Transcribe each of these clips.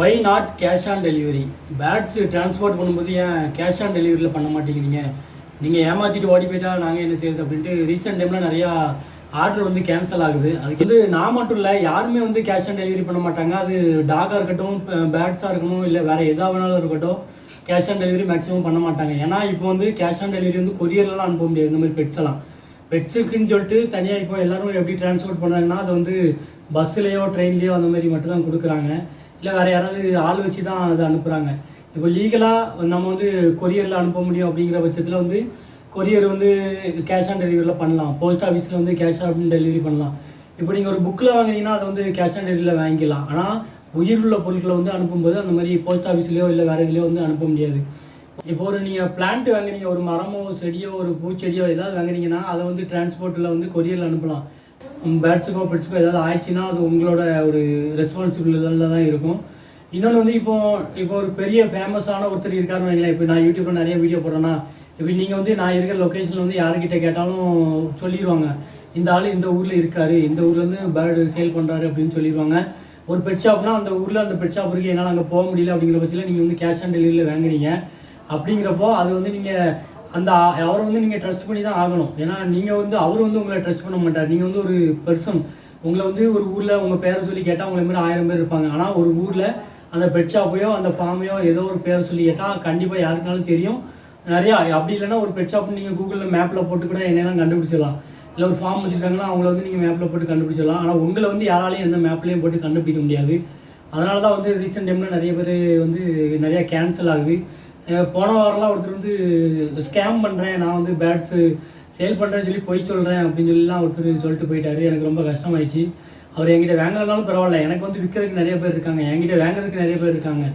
Why not cash on delivery pads transport பண்ணும்போது ஏன் cash on டெலிவரியில் பண்ண மாட்டேங்கிறீங்க? நீங்கள் ஏமாற்றிட்டு ஓடி போயிட்டா நாங்கள் என்ன செய்யறது அப்படின்ட்டு ரீசெண்ட் டைமில் நிறையா ஆர்டர் வந்து கேன்சல் ஆகுது. அதுக்கு வந்து நான் மட்டும் இல்லை யாருமே வந்து கேஷ் ஆன் டெலிவரி பண்ண மாட்டாங்க. அது டாகாக இருக்கட்டும் பேட்ஸாக இருக்கணும் இல்லை வேறு எதாக வேணாலும் இருக்கட்டும் கேஷ் ஆன் டெலிவரி மேக்ஸிமம் பண்ண மாட்டாங்க. ஏன்னா இப்போ வந்து கேஷ் ஆன் டெலிவரி வந்து கொரியர்லாம் அனுப்ப முடியாது. இந்த மாதிரி பெட்ஸ் எல்லாம். பெட்ஸுக்குன்னு சொல்லிட்டு தனியாக இப்போ எல்லாரும் எப்படி டிரான்ஸ்போர்ட் பண்ணுறாங்கன்னா அது வந்து பஸ்ஸுலேயோ ட்ரெயின்லேயோ அந்த மாதிரி மட்டும் தான் கொடுக்குறாங்க. இல்லை வேறு யாராவது ஆள் வச்சு தான் அதை அனுப்புகிறாங்க இப்போ லீகலாக நம்ம வந்து கொரியரில் அனுப்ப முடியும் அப்படிங்கிற பட்சத்தில் வந்து கொரியர் வந்து கேஷ் ஆன் டெலிவரியில் பண்ணலாம். போஸ்ட் ஆஃபீஸில் வந்து கேஷ் ஆன் டெலிவரி பண்ணலாம். இப்போ நீங்கள் ஒரு புக்கில் வாங்கினீங்கன்னா அதை வந்து கேஷ் ஆன் டெலிவரியில் வாங்கிக்கலாம். ஆனால் உயிருள்ள பொருட்களை வந்து அனுப்பும்போது அந்த மாதிரி போஸ்ட் ஆஃபீஸ்லேயோ இல்லை வேறு இதுலேயோ வந்து அனுப்ப முடியாது. இப்போ ஒரு நீங்கள் பிளான்ட் வாங்குறீங்க ஒரு மரமோ செடியோ ஒரு பூச்செடியோ ஏதாவது வாங்குறீங்கன்னா அதை வந்து டிரான்ஸ்போர்ட்டில் வந்து கொரியரில் அனுப்பலாம். பேட்ஸுக்கோ பிட்ஸுக்கோ ஏதாவது ஆயிடுச்சுன்னா அது உங்களோட ஒரு ரெஸ்பான்சிபிலிட்டியில் தான் இருக்கும். இன்னொன்று வந்து இப்போ இப்போ ஒரு பெரிய ஃபேமஸான ஒருத்தர் இருக்காருன்னு வைங்களேன். இப்போ நான் யூடியூப்பில் நிறைய வீடியோ போடுறேன்னா இப்போ நீங்கள் வந்து நான் இருக்கிற லொக்கேஷனில் வந்து யாருக்கிட்ட கேட்டாலும் சொல்லிடுவாங்க இந்த ஆள் இந்த ஊரில் இருக்காரு இந்த ஊர்லேருந்து பேர்டு சேல் பண்ணுறாரு அப்படின்னு சொல்லிடுவாங்க ஒரு பெட் ஷாப்னா அந்த ஊரில் அந்த பெட் ஷாப் இருக்கு என்னால் அங்கே போக முடியல அப்படிங்கிற பட்சத்தில் நீங்கள் வந்து கேஷ் ஆன் டெலிவரியில் வாங்குறீங்க. அப்படிங்கிறப்போ அது வந்து நீங்கள் அந்த அவரை வந்து நீங்கள் ட்ரஸ்ட் பண்ணி தான் ஆகணும். ஏன்னா நீங்கள் வந்து அவர் வந்து உங்களை ட்ரஸ்ட் பண்ண மாட்டார். நீங்கள் வந்து ஒரு பர்சன் உங்களை வந்து ஒரு ஊரில் உங்கள் பேரை சொல்லி கேட்டால் உங்களை மாதிரி ஆயிரம் பேர் இருப்பாங்க. ஆனால் ஒரு ஊரில் அந்த பெட் ஷாப்பையோ அந்த ஃபார்மையோ ஏதோ ஒரு பேரை சொல்லி கேட்டால் கண்டிப்பாக யாருக்குனாலும் தெரியும். நிறையா அப்படி இல்லைன்னா ஒரு பெட்ஷாப் நீங்கள் கூகுளில் மேப்பில் போட்டு கூட என்னெல்லாம் கண்டுபிடிச்சிடலாம். இல்லை ஒரு ஃபார்ம் வச்சுருக்காங்கன்னா அவங்கள வந்து நீங்கள் மேப்பில் போட்டு கண்டுபிடிச்சிடலாம். ஆனால் உங்களை வந்து யாராலையும் எந்த மேப்லேயும் போட்டு கண்டுபிடிக்க முடியாது. அதனால தான் வந்து ரீசெண்ட் டைமில் நிறைய பேர் வந்து நிறையா கேன்சல் ஆகுது. போன வாரம்லாம் ஒருத்தர் வந்து ஸ்கேம் பண்ணுறேன் நான் வந்து பேட்ஸு சேல் பண்ணுறேன்னு சொல்லி பொய் சொல்கிறேன் அப்படின்னு சொல்லிலாம் ஒருத்தர் சொல்லிட்டு போயிட்டாரு. எனக்கு ரொம்ப கஷ்டமாயிடுச்சு. அவர் என்கிட்ட வாங்கலனாலும் பரவாயில்ல. எனக்கு வந்து விற்கிறதுக்கு நிறைய பேர் இருக்காங்க. என்கிட்ட வாங்குறதுக்கு நிறைய பேர் இருக்காங்க.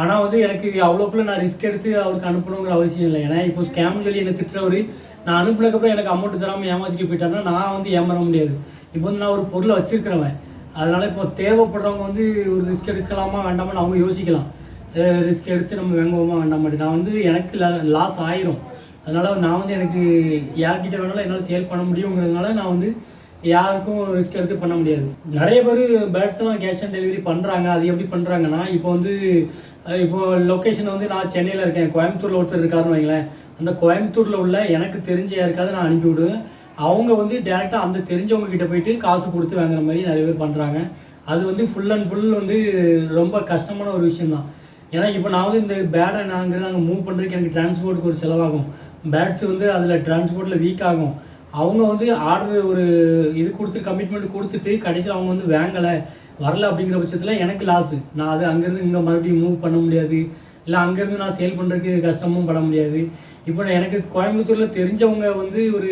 ஆனால் வந்து எனக்கு அவ்வளோக்குள்ள நான் ரிஸ்க் எடுத்து அவருக்கு அனுப்பணுங்கிற அவசியம் இல்லை. ஏன்னா இப்போ ஸ்கேம் சொல்லி என்னை திட்டுறவர் நான் அனுப்புனதுக்கப்புறம் எனக்கு அமௌண்ட் தராமல் ஏமாற்றிட்டு போயிட்டாருன்னா நான் வந்து ஏமாற முடியாது. இப்போ வந்து நான் ஒரு பொருளை வச்சிருக்கிறவன். அதனால் இப்போ தேவைப்படுறவங்க வந்து ஒரு ரிஸ்க் எடுக்கலாமா வேண்டாமான்னு அவங்க யோசிக்கலாம். ரிஸ்க் எடுத்து நம்ம வாங்குவோமா மாட்டேன் நான் வந்து எனக்கு லாஸ் ஆயிரும். அதனால் நான் வந்து எனக்கு யார்கிட்ட வேணாலும் என்னால் சேல் பண்ண முடியுங்கிறதுனால நான் வந்து யாருக்கும் ரிஸ்க் எடுத்து பண்ண முடியாது. நிறைய பேர் பேட்ஸ்லாம் கேஷ் ஆன் டெலிவரி பண்ணுறாங்க அது எப்படி பண்ணுறாங்கன்னா இப்போ வந்து இப்போ லொக்கேஷன் வந்து நான் சென்னையில் இருக்கேன். கோயம்புத்தூரில் ஒருத்தர் இருக்காருன்னு வைங்களேன். அந்த கோயம்புத்தூரில் உள்ள எனக்கு தெரிஞ்ச யாருக்காவது நான் அனுப்பி விடுவேன் அவங்க வந்து டேரெக்டாக அந்த தெரிஞ்சவங்க கிட்ட போயிட்டு காசு கொடுத்து வாங்குற மாதிரி நிறைய பேர் பண்ணுறாங்க அது வந்து ஃபுல் அண்ட் ஃபுல் வந்து ரொம்ப கஷ்டமான ஒரு விஷயம் தான் ஏன்னா இப்போ நான் வந்து இந்த பேடை நாங்கள் அங்கே மூவ் பண்ணுறதுக்கு எனக்கு டிரான்ஸ்போர்ட்டுக்கு ஒரு செலவாகும். பேட்ஸ் வந்து அதில் டிரான்ஸ்போர்ட்டில் வீக் ஆகும். அவங்க வந்து ஆர்டர் ஒரு இது கொடுத்து கமிட்மெண்ட் கொடுத்துட்டு கடைசியில் அவங்க வந்து வாங்கலை வரல அப்படிங்கிற பட்சத்தில் எனக்கு லாஸு நான் அது அங்கேருந்து இங்கே மறுபடியும் மூவ் பண்ண முடியாது. இல்லை அங்கேருந்து நான் சேல் பண்ணுறதுக்கு கஷ்டமும் பட முடியாது. இப்போ நான் எனக்கு கோயம்புத்தூரில் தெரிஞ்சவங்க வந்து ஒரு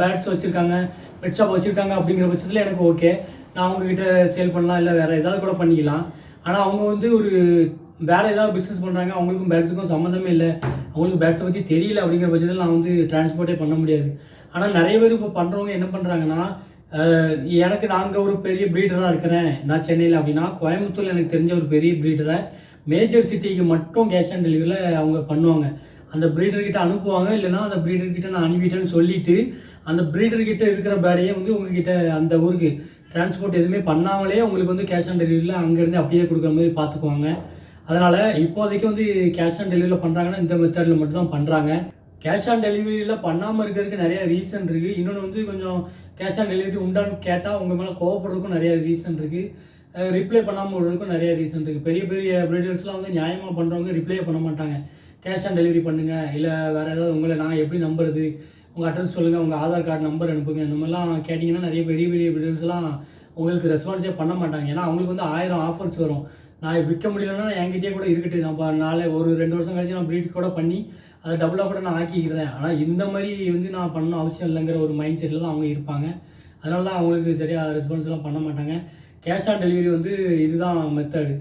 பேட்ஸ் வச்சுருக்காங்க பெட் ஷாப் வச்சுருக்காங்க அப்படிங்கிற பட்சத்தில் எனக்கு ஓகே நான் அவங்கக்கிட்ட சேல் பண்ணலாம் இல்லை வேறு ஏதாவது கூட பண்ணிக்கலாம். ஆனால் அவங்க வந்து ஒரு வேறு ஏதாவது பிஸ்னஸ் பண்ணுறாங்க அவங்களுக்கும் பேட்ஸுக்கும் சம்மந்தமே இல்லை. அவங்களுக்கு பேட்ஸை பற்றி தெரியல அப்படிங்கிற பட்சத்தில் நான் வந்து டிரான்ஸ்போர்ட்டே பண்ண முடியாது. ஆனால் நிறைய பேர் இப்போ பண்ணுறவங்க என்ன பண்ணுறாங்கன்னா எனக்கு நாங்கள் ஒரு பெரிய ப்ரீடராக இருக்கிறேன். நான் சென்னையில் அப்படின்னா கோயம்புத்தூரில் எனக்கு தெரிஞ்ச ஒரு பெரிய ப்ரீடரை மேஜர் சிட்டிக்கு மட்டும் கேஷ் ஆன் டெலிவரியில் அவங்க பண்ணுவாங்க. அந்த ப்ரீடர்கிட்ட அனுப்புவாங்க இல்லைன்னா அந்த ப்ரீடர்கிட்ட நான் அனுப்பிட்டேன்னு சொல்லிவிட்டு அந்த ப்ரீடர்கிட்ட இருக்கிற பேடையே வந்து உங்ககிட்ட அந்த ஊருக்கு டிரான்ஸ்போர்ட் எதுவுமே பண்ணாமலே உங்களுக்கு வந்து கேஷ் ஆன் டெலிவரியில் அங்கேருந்து அப்படியே கொடுக்குற மாதிரி பார்த்துக்குவாங்க. அதனால் இப்போதைக்கு வந்து கேஷ் ஆன் டெலிவரியில் பண்ணுறாங்கன்னா இந்த மெத்தடில் மட்டும் தான் பண்ணுறாங்க கேஷ் ஆன் டெலிவரியில் பண்ணாமல் இருக்கிறதுக்கு நிறைய ரீசன் இருக்குது இன்னொன்று வந்து கொஞ்சம் கேஷ் ஆன் டெலிவரி உண்டான்னு கேட்டால் உங்கள் மேலே கோவப்படுறதுக்கும் நிறைய ரீசன் இருக்குது ரிப்ளை பண்ணாமல் விடுறதுக்கும் நிறைய ரீசன் இருக்குது பெரிய பெரிய ப்ரீடர்ஸ்லாம் வந்து நியாயமாக பண்ணுறவங்க ரிப்ளை பண்ண மாட்டாங்க. கேஷ் ஆன் டெலிவரி பண்ணுங்கள் இல்லை வேறு ஏதாவது உங்களை நான் எப்படி நம்புறது? உங்கள் அட்ரஸ் சொல்லுங்கள் உங்கள் ஆதார் கார்டு நம்பர் அனுப்புங்க. இந்த மாதிரிலாம் கேட்டிங்கன்னா நிறைய பெரிய பெரிய ப்ரீடர்ஸ்லாம் உங்களுக்கு ரெஸ்பான்ஸே பண்ண மாட்டாங்க. ஏன்னா அவங்களுக்கு வந்து ஆயிரம் ஆஃபர்ஸ் வரும். நான் விற்க முடியலன்னா என்கிட்டயே கூட இருக்கட்டும். நான் நாளை ஒரு ரெண்டு வருஷம் கழிச்சு நான் ப்ரீட் கூட பண்ணி அதை டபுளாக கூட நான் ஆக்கிக்கிறேன். ஆனால் இந்த மாதிரி வந்து நான் பண்ணணும் அவசியம் இல்லைங்கிற ஒரு மைண்ட் செட்டில் தான் அவங்க இருப்பாங்க. அதனால தான் அவங்களுக்கு சரியாக ரெஸ்பான்ஸ்லாம் பண்ண மாட்டாங்க. கேஷ் ஆன் டெலிவரி வந்து இதுதான் மெத்தடு